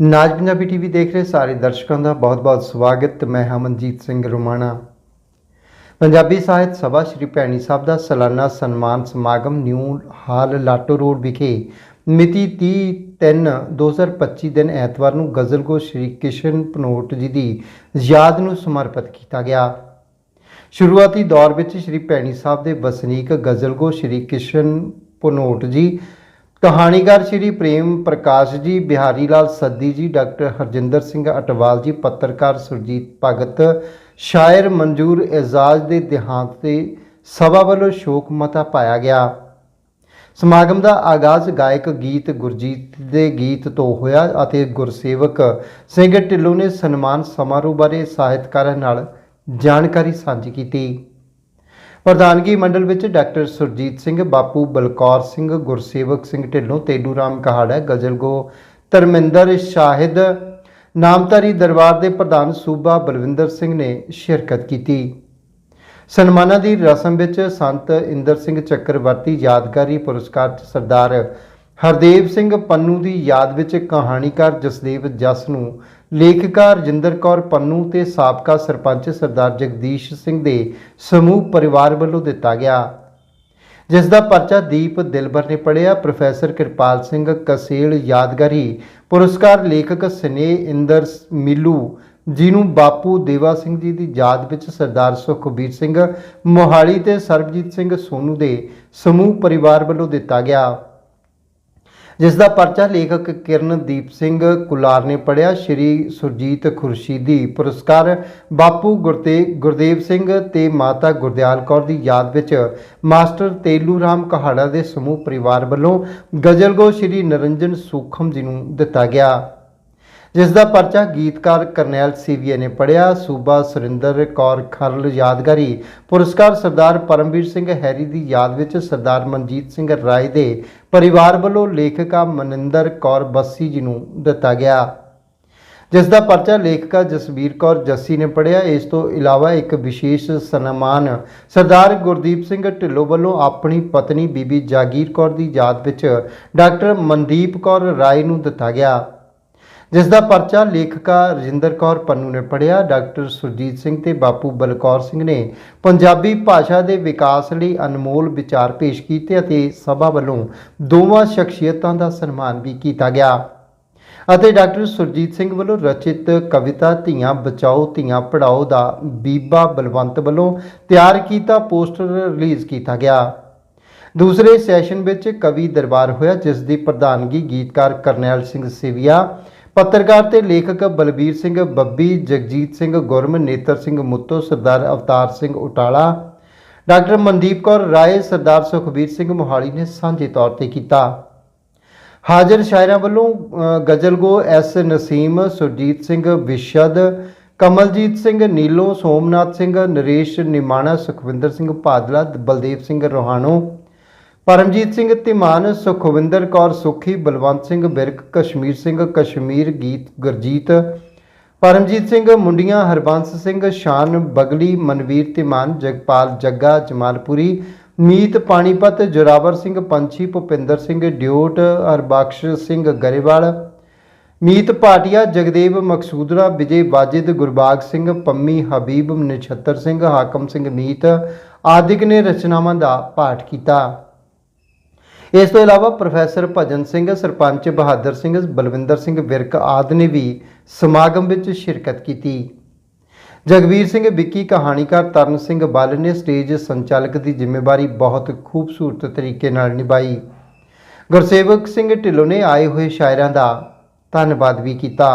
ਨਾਜ Punjabi TV ਦੇਖ ਰਹੇ ਸਾਰੇ ਦਰਸ਼ਕਾਂ ਦਾ ਬਹੁਤ-ਬਹੁਤ ਸਵਾਗਤ ਮੈਂ ਹਮਨਜੀਤ ਸਿੰਘ ਰੋਮਾਣਾ। ਪੰਜਾਬੀ ਸਾਹਿਤ ਸਭਾ ਸ਼੍ਰੀ ਭੈਣੀ ਸਾਹਿਬ ਦਾ ਸਾਲਾਨਾ ਸਨਮਾਨ ਸਮਾਗਮ ਨਿਊ ਹਾਲ ਲਾਟੋ ਰੋਡ ਵਿਖੇ ਮਿਤੀ 30/3/2025 ਦਿਨ ਐਤਵਾਰ ਨੂੰ ਗਜ਼ਲਗੋ ਸ਼੍ਰੀ ਕਿਸ਼ਨ ਪਨੋਟ ਜੀ ਦੀ ਯਾਦ ਨੂੰ ਸਮਰਪਿਤ ਕੀਤਾ ਗਿਆ। ਸ਼ੁਰੂਆਤੀ ਦੌਰ ਵਿੱਚ ਸ਼੍ਰੀ ਭੈਣੀ ਸਾਹਿਬ ਦੇ ਵਸਨੀਕ ਗਜ਼ਲਗੋ ਸ਼੍ਰੀ ਕਿਸ਼ਨ ਪਨੋਟ ਜੀ ਕਹਾਣੀਕਾਰ ਸ਼੍ਰੀ ਪ੍ਰੇਮ ਪ੍ਰਕਾਸ਼ ਜੀ, ਬਿਹਾਰੀ ਲਾਲ ਸੱਦੀ ਜੀ, ਡਾਕਟਰ ਹਰਜਿੰਦਰ ਸਿੰਘ ਅਟਵਾਲ ਜੀ, ਪੱਤਰਕਾਰ ਸੁਰਜੀਤ ਭਗਤ, ਸ਼ਾਇਰ ਮਨਜੂਰ ਐਜ਼ਾਜ਼ ਦੇ ਦੇਹਾਂਤ ਤੇ ਸਭਾ ਵੱਲੋਂ ਸ਼ੋਕ ਮਤਾ ਪਾਇਆ ਗਿਆ। ਸਮਾਗਮ ਦਾ ਆਗਾਜ਼ ਗਾਇਕ ਗੀਤ ਗੁਰਜੀਤ ਦੇ ਗੀਤ ਤੋਂ ਹੋਇਆ ਅਤੇ ਗੁਰਸੇਵਕ ਸਿੰਘ ਢਿੱਲੋਂ ਨੇ ਸਨਮਾਨ ਸਮਾਰੋਹ ਬਾਰੇ ਸਾਹਿਤਕਾਰਾਂ ਨਾਲ ਜਾਣਕਾਰੀ ਸਾਂਝੀ ਕੀਤੀ। ਪ੍ਰਧਾਨਗੀ ਮੰਡਲ ਵਿੱਚ ਡਾਕਟਰ ਸੁਰਜੀਤ ਸਿੰਘ, ਬਾਪੂ ਬਲਕੌਰ ਸਿੰਘ, ਗੁਰਸੇਵਕ ਸਿੰਘ ਢਿੱਲੋਂ ਤੇਲੂ ਰਾਮ ਕਹਾੜਾ ਗਜ਼ਲਗੋ ਧਰਮਿੰਦਰ ਸ਼ਾਹਿਦ, ਨਾਮਧਾਰੀ ਦਰਬਾਰ ਦੇ ਪ੍ਰਧਾਨ ਸੂਬਾ ਬਲਵਿੰਦਰ ਸਿੰਘ ਨੇ ਸ਼ਿਰਕਤ ਕੀਤੀ। ਸਨਮਾਨਾਂ ਦੀ ਰਸਮ ਵਿੱਚ ਸੰਤ ਇੰਦਰ ਸਿੰਘ ਚੱਕਰਵਰਤੀ ਯਾਦਗਾਰੀ ਪੁਰਸਕਾਰ 'ਚ ਸਰਦਾਰ ਹਰਦੇਵ ਸਿੰਘ ਪੰਨੂ ਦੀ ਯਾਦ ਵਿੱਚ ਕਹਾਣੀਕਾਰ ਜਸਦੇਵ ਜਸ ਨੂੰ ਲੇਖਕਾਰ ਰਜਿੰਦਰ ਕੌਰ ਪੰਨੂ ਤੇ ਸਾਬਕਾ ਸਰਪੰਚ ਸਰਦਾਰ ਜਗਦੀਸ਼ ਸਿੰਘ ਦੇ ਸਮੂਹ ਪਰਿਵਾਰ ਵੱਲੋਂ ਦਿੱਤਾ ਗਿਆ। ਜਿਸ ਦਾ ਪਰਚਾ ਦੀਪ ਦਿਲਬਰ ਨੇ ਪੜਿਆ ਪ੍ਰੋਫੈਸਰ ਕਿਰਪਾਲ ਸਿੰਘ ਕਸੇਲ, ਯਾਦਗਾਰੀ ਪੁਰਸਕਾਰ ਲੇਖਕ ਸਨੇ ਇੰਦਰ ਮਿਲੂ ਜਿਹਨੂੰ ਬਾਪੂ ਦੇਵਾ ਸਿੰਘ ਜੀ ਦੀ ਯਾਦ ਵਿੱਚ ਸਰਦਾਰ ਸੁਖਬੀਰ ਸਿੰਘ ਮੋਹਾਲੀ ਤੇ ਸਰਬਜੀਤ ਸਿੰਘ ਸੋਨੂ ਦੇ ਸਮੂਹ ਪਰਿਵਾਰ ਵੱਲੋਂ ਦਿੱਤਾ ਗਿਆ। ਜਿਸ ਦਾ ਪਰਚਾ ਲੇਖਕ ਕਿਰਨਦੀਪ ਸਿੰਘ ਕੁਲਾਰ ਨੇ ਪੜਿਆ ਸ਼੍ਰੀ ਸੁਰਜੀਤ ਖੁਰਸ਼ੀਦੀ ਪੁਰਸਕਾਰ ਬਾਪੂ ਗੁਰਤੇ, ਗੁਰਦੇਵ ਸਿੰਘ ਤੇ ਮਾਤਾ ਗੁਰਦਿਆਲ ਕੌਰ ਦੀ ਯਾਦ ਵਿੱਚ ਮਾਸਟਰ ਤੇਲੂ ਰਾਮ ਕਹਾੜਾ ਦੇ ਸਮੂਹ ਪਰਿਵਾਰ ਵੱਲੋਂ ਗਜ਼ਲਗੋ ਸ਼੍ਰੀ ਨਰਿੰਜਨ ਸੂਖਮ ਜੀ ਨੂੰ ਦਿੱਤਾ ਗਿਆ। ਜਿਸ ਦਾ ਪਰਚਾ ਗੀਤਕਾਰ ਕਰਨੈਲ ਸੀਵੀਏ ਨੇ ਪੜਿਆ ਸੂਬਾ ਸੁਰਿੰਦਰ ਕੌਰ ਖਰਲ, ਯਾਦਗਾਰੀ ਪੁਰਸਕਾਰ ਸਰਦਾਰ ਪਰਮਵੀਰ ਸਿੰਘ ਹੈਰੀ ਦੀ ਯਾਦ ਵਿੱਚ ਸਰਦਾਰ ਮਨਜੀਤ ਸਿੰਘ ਰਾਏ ਦੇ ਪਰਿਵਾਰ ਵੱਲੋਂ ਲੇਖਕਾ ਮਨਿੰਦਰ ਕੌਰ ਬੱਸੀ ਜੀ ਨੂੰ ਦਿੱਤਾ ਗਿਆ। ਜਿਸ ਦਾ ਪਰਚਾ ਲੇਖਕਾ ਜਸਵੀਰ ਕੌਰ ਜੱਸੀ ਨੇ ਪੜਿਆ ਇਸ ਤੋਂ ਇਲਾਵਾ ਇੱਕ ਵਿਸ਼ੇਸ਼ ਸਨਮਾਨ ਸਰਦਾਰ ਗੁਰਦੀਪ ਸਿੰਘ ਢਿੱਲੋਂ ਵੱਲੋਂ ਆਪਣੀ ਪਤਨੀ ਬੀਬੀ ਜਾਗੀਰ ਕੌਰ ਦੀ ਯਾਦ ਵਿੱਚ ਡਾਕਟਰ ਮਨਦੀਪ ਕੌਰ ਰਾਏ ਨੂੰ ਦਿੱਤਾ ਗਿਆ। ਜਿਸ ਦਾ ਪਰਚਾ ਲੇਖਕਾ ਰਜਿੰਦਰ ਕੌਰ ਪੰਨੂ ਨੇ ਪੜਿਆ ਡਾਕਟਰ ਸੁਰਜੀਤ ਸਿੰਘ ਤੇ ਬਾਪੂ ਬਲਕੌਰ ਸਿੰਘ ਨੇ ਪੰਜਾਬੀ ਭਾਸ਼ਾ ਦੇ ਵਿਕਾਸ ਲਈ ਅਨਮੋਲ ਵਿਚਾਰ ਪੇਸ਼ ਕੀਤੇ ਅਤੇ ਸਭਾ ਵੱਲੋਂ ਦੋਵਾਂ ਸ਼ਖਸੀਅਤਾਂ ਦਾ ਸਨਮਾਨ ਵੀ ਕੀਤਾ ਗਿਆ। ਅਤੇ ਡਾਕਟਰ ਸੁਰਜੀਤ ਸਿੰਘ ਵੱਲੋਂ ਰਚਿਤ ਕਵਿਤਾ ਧੀਆਂ ਬਚਾਓ, ਧੀਆਂ ਪੜਾਓ ਦਾ ਬੀਬਾ ਬਲਵੰਤ ਵੱਲੋਂ ਤਿਆਰ ਕੀਤਾ ਪੋਸਟਰ ਰਿਲੀਜ਼ ਕੀਤਾ ਗਿਆ। ਦੂਸਰੇ ਸੈਸ਼ਨ ਵਿੱਚ ਕਵੀ ਦਰਬਾਰ ਹੋਇਆ, ਜਿਸ ਦੀ ਪ੍ਰਧਾਨਗੀ ਗੀਤਕਾਰ ਕਰਨੈਲ ਸਿੰਘ ਸਿਵਿਆ ਪੱਤਰਕਾਰ ਤੇ ਲੇਖਕ ਬਲਬੀਰ ਸਿੰਘ ਬੱਬੀ, ਜਗਜੀਤ ਸਿੰਘ ਗੁਰਮ, ਨੇਤਰ ਸਿੰਘ ਮੁੱਤੋ, ਸਰਦਾਰ ਅਵਤਾਰ ਸਿੰਘ ਉਟਾਲਾ, ਡਾਕਟਰ ਮਨਦੀਪ ਕੌਰ ਰਾਏ, ਸਰਦਾਰ ਸੁਖਬੀਰ ਸਿੰਘ ਮੋਹਾਲੀ ਨੇ ਸਾਂਝੇ ਤੌਰ ਤੇ ਕੀਤਾ। ਹਾਜ਼ਰ ਸ਼ਾਇਰਾਂ ਵੱਲੋਂ ਗਜ਼ਲਗੋ ਐਸ ਨਸੀਮ, ਸੁਰਜੀਤ ਸਿੰਘ ਵਿਸ਼ਦ, ਕਮਲਜੀਤ ਸਿੰਘ ਨੀਲੋ, ਸੋਮਨਾਥ ਸਿੰਘ, ਨਰੇਸ਼ ਨਿਮਾਣਾ, ਸੁਖਵਿੰਦਰ ਸਿੰਘ ਭਾਦਲਾ ਬਲਦੇਵ ਸਿੰਘ ਰੋਹਾਣੋ ਪਰਮਜੀਤ ਸਿੰਘ ਧੀਮਾਨ, ਸੁਖਵਿੰਦਰ ਕੌਰ ਸੁਖੀ, ਬਲਵੰਤ ਸਿੰਘ ਬਿਰਕ, ਕਸ਼ਮੀਰ ਸਿੰਘ ਕਸ਼ਮੀਰ, ਗੀਤ ਗੁਰਜੀਤ, ਪਰਮਜੀਤ ਸਿੰਘ ਮੁੰਡੀਆਂ, ਹਰਬੰਸ ਸਿੰਘ ਸ਼ਾਨ, ਬਗਲੀ, ਮਨਵੀਰ ਧੀਮਾਨ, ਜਗਪਾਲ ਜੱਗਾ, ਜਮਾਲਪੁਰੀ, ਮੀਤ ਪਾਣੀਪਤ, ਜੋਰਾਵਰ ਸਿੰਘ ਪੰਛੀ, ਭੁਪਿੰਦਰ ਸਿੰਘ ਡਿਓਟ, ਹਰਬਖਸ਼ ਸਿੰਘ ਗਰੇਵਾਲ, ਮੀਤ ਭਾਟੀਆ ਜਗਦੇਵ ਮਕਸੂਦਰਾ, ਵਿਜੇ ਵਾਜਿਦ, ਗੁਰਬਾਗ ਸਿੰਘ ਪੰਮੀ, ਹਬੀਬ ਨਛੱਤਰ ਸਿੰਘ, ਹਾਕਮ ਸਿੰਘ ਮੀਤ ਆਦਿਕ ਨੇ ਰਚਨਾਵਾਂ ਦਾ ਪਾਠ ਕੀਤਾ। ਇਸ ਤੋਂ ਇਲਾਵਾ ਪ੍ਰੋਫੈਸਰ ਭਜਨ ਸਿੰਘ, ਸਰਪੰਚ ਬਹਾਦਰ ਸਿੰਘ, ਬਲਵਿੰਦਰ ਸਿੰਘ ਵਿਰਕ ਆਦਿ ਨੇ ਵੀ ਸਮਾਗਮ ਵਿੱਚ ਸ਼ਿਰਕਤ ਕੀਤੀ। ਜਗਵੀਰ ਸਿੰਘ ਵਿੱਕੀ, ਕਹਾਣੀਕਾਰ ਤਰਨ ਸਿੰਘ ਬੱਲ ਨੇ ਸਟੇਜ ਸੰਚਾਲਕ ਦੀ ਜ਼ਿੰਮੇਵਾਰੀ ਬਹੁਤ ਖੂਬਸੂਰਤ ਤਰੀਕੇ ਨਾਲ ਨਿਭਾਈ। ਗੁਰਸੇਵਕ ਸਿੰਘ ਢਿੱਲੋਂ ਨੇ ਆਏ ਹੋਏ ਸ਼ਾਇਰਾਂ ਦਾ ਧੰਨਵਾਦ ਵੀ ਕੀਤਾ।